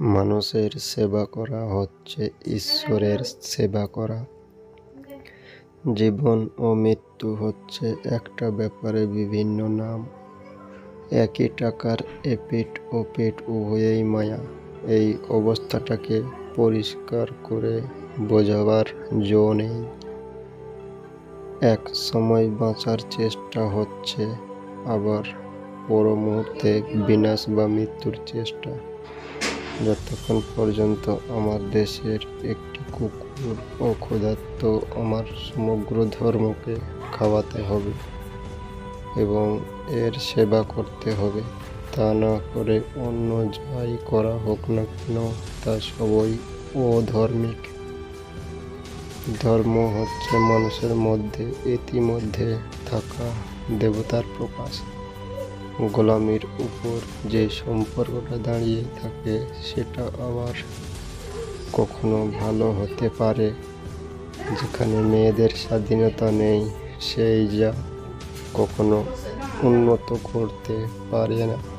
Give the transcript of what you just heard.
মানুষের সেবা করা হচ্ছে, ঈশ্বরের সেবা করা। জীবন ও মৃত্যু হচ্ছে একটা ব্যাপারে বিভিন্ন নাম। একই টাকার এপিঠ ও পেট উভয়েই মায়া। এই অবস্থাটাকে পরিষ্কার করে বোঝাবার জো নেই। এক সময় বাঁচার চেষ্টা হচ্ছে, আবার পর মুহূর্তে বিনাশ বা মৃত্যুর চেষ্টা। যতক্ষণ পর্যন্ত আমার দেশের একটি কুকুর ও ক্ষুধার্ত আমার সমগ্র ধর্মকে খাওয়াতে হবে এবং এর সেবা করতে হবে, তা না করে অন্য যাই করা হোক না কেন, তা সবই অধর্মিক। ধর্ম হচ্ছে মানুষের মধ্যে ইতিমধ্যে থাকা দেবতার প্রকাশ। গোলামির উপর যে সম্পর্কটা দাঁড়িয়ে থাকে, সেটা আবার কখনো ভালো হতে পারে। যেখানে মেয়েদের স্বাধীনতা নেই, সেই যা কখনো উন্নত করতে পারে না।